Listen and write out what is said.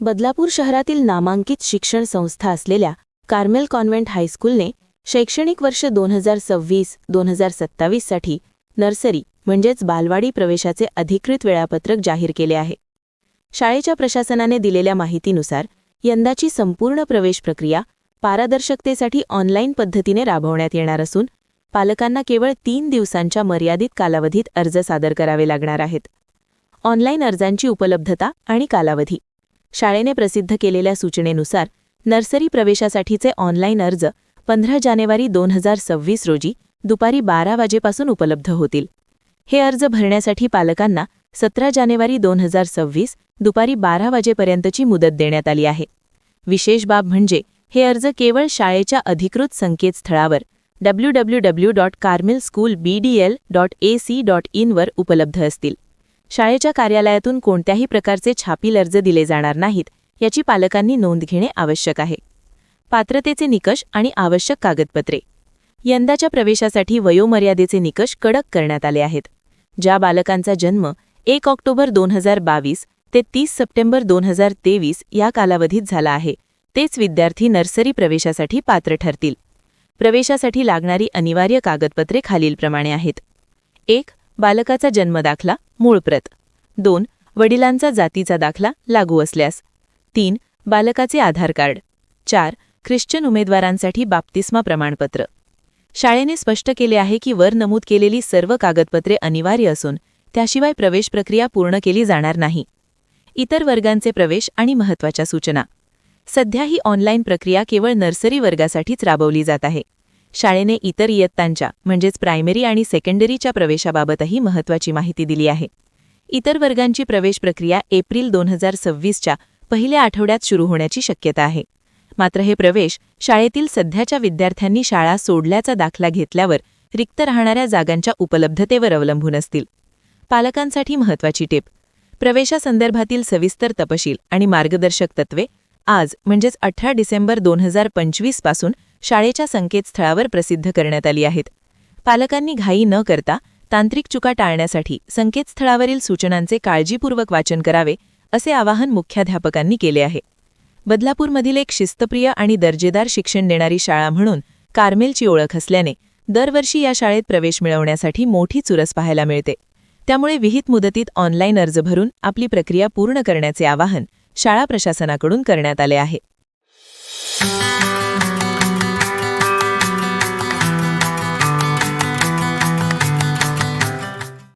बदलापूर शहरातील नामांकित शिक्षण संस्था असलेल्या कार्मेल कॉन्व्हेंट हायस्कूलने शैक्षणिक वर्ष दोन हजार सव्वीस दोन हजार सत्तावीससाठी नर्सरी म्हणजेच बालवाडी प्रवेशाचे अधिकृत वेळापत्रक जाहीर केले आहे. शाळेच्या प्रशासनाने दिलेल्या माहितीनुसार यंदाची संपूर्ण प्रवेश प्रक्रिया पारदर्शकतेसाठी ऑनलाईन पद्धतीने राबवण्यात येणार असून पालकांना केवळ तीन दिवसांच्या मर्यादित कालावधीत अर्ज सादर करावे लागणार आहेत. ऑनलाईन अर्जांची उपलब्धता आणि कालावधी. शाळेने प्रसिद्ध केलेल्या सूचनेनुसार नर्सरी प्रवेशासाठीचे ऑनलाईन अर्ज पंधरा जानेवारी दोन हजार सव्वीस रोजी दुपारी बारा वाजेपासून उपलब्ध होतील. हे अर्ज भरण्यासाठी पालकांना सतरा जानेवारी दोन हजार सव्वीस दुपारी बारा वाजेपर्यंतची मुदत देण्यात आली आहे. विशेष बाब म्हणजे हे अर्ज केवळ शाळेच्या अधिकृत संकेतस्थळावर W W W dot Carmel school B D L dot A C dot इनवर उपलब्ध असतील. शाळेच्या कार्यालयातून कोणत्याही प्रकारचे छापील अर्ज दिले जाणार नाहीत याची पालकांनी नोंद घेणे आवश्यक आहे. पात्रतेचे निकष आणि आवश्यक कागदपत्रे. यंदाच्या प्रवेशासाठी वयोमर्यादेचे निकष कडक करण्यात आले आहेत. ज्या बालकांचा जन्म एक ऑक्टोबर दोन हजार बावीस ते तीस सप्टेंबर दोन हजार तेवीस या कालावधीत झाला आहे तेच विद्यार्थी नर्सरी प्रवेशासाठी पात्र ठरतील. प्रवेशासाठी लागणारी अनिवार्य कागदपत्रे खालीलप्रमाणे आहेत. एक बालकाचा जन्मदाखला मूळ प्रत. दोन वडिलांचा जातीचा दाखला लागू असल्यास. तीन बालकाचे आधार कार्ड. चार ख्रिश्चन उमेदवारांसाठी बाप्तिस्मा प्रमाणपत्र. शाळेने स्पष्ट केले आहे की वर नमूद केलेली सर्व कागदपत्रे अनिवार्य असून त्याशिवाय प्रवेश प्रक्रिया पूर्ण केली जाणार नाही. इतर वर्गांचे प्रवेश आणि महत्त्वाच्या सूचना. सध्या ही ऑनलाईन प्रक्रिया केवळ नर्सरी वर्गासाठीच राबवली जात आहे. शाळेने इतर इयत्तांच्या म्हणजेच प्रायमरी आणि सेकंडरीच्या प्रवेशाबाबतही महत्त्वाची माहिती दिली आहे. इतर वर्गांची प्रवेश प्रक्रिया एप्रिल दोन हजार सव्वीसच्या पहिल्या आठवड्यात सुरू होण्याची शक्यता आहे. मात्र हे प्रवेश शाळेतील सध्याच्या विद्यार्थ्यांनी शाळा सोडल्याचा दाखला घेतल्यावर रिक्त राहणाऱ्या जागांच्या उपलब्धतेवर अवलंबून असतील. पालकांसाठी महत्त्वाची टिप. प्रवेशासंदर्भातील सविस्तर तपशील आणि मार्गदर्शक तत्वे आज म्हणजेच अठरा डिसेंबर दोन हजार पंचवीसपासून शाळेच्या संकेतस्थळावर प्रसिद्ध करण्यात आली आहेत. पालकांनी घाई न करता तांत्रिक चुका टाळण्यासाठी संकेतस्थळावरील सूचनांचे काळजीपूर्वक वाचन करावे असे आवाहन मुख्याध्यापकांनी केले आहे. बदलापूरमधील एक शिस्तप्रिय आणि दर्जेदार शिक्षण देणारी शाळा म्हणून कार्मेलची ओळख असल्याने दरवर्षी या शाळेत प्रवेश मिळवण्यासाठी मोठी चुरस पाहायला मिळते. त्यामुळे विहित मुदतीत ऑनलाईन अर्ज भरून आपली प्रक्रिया पूर्ण करण्याचे आवाहन शाळा प्रशासनाकडून करण्यात आले आहे.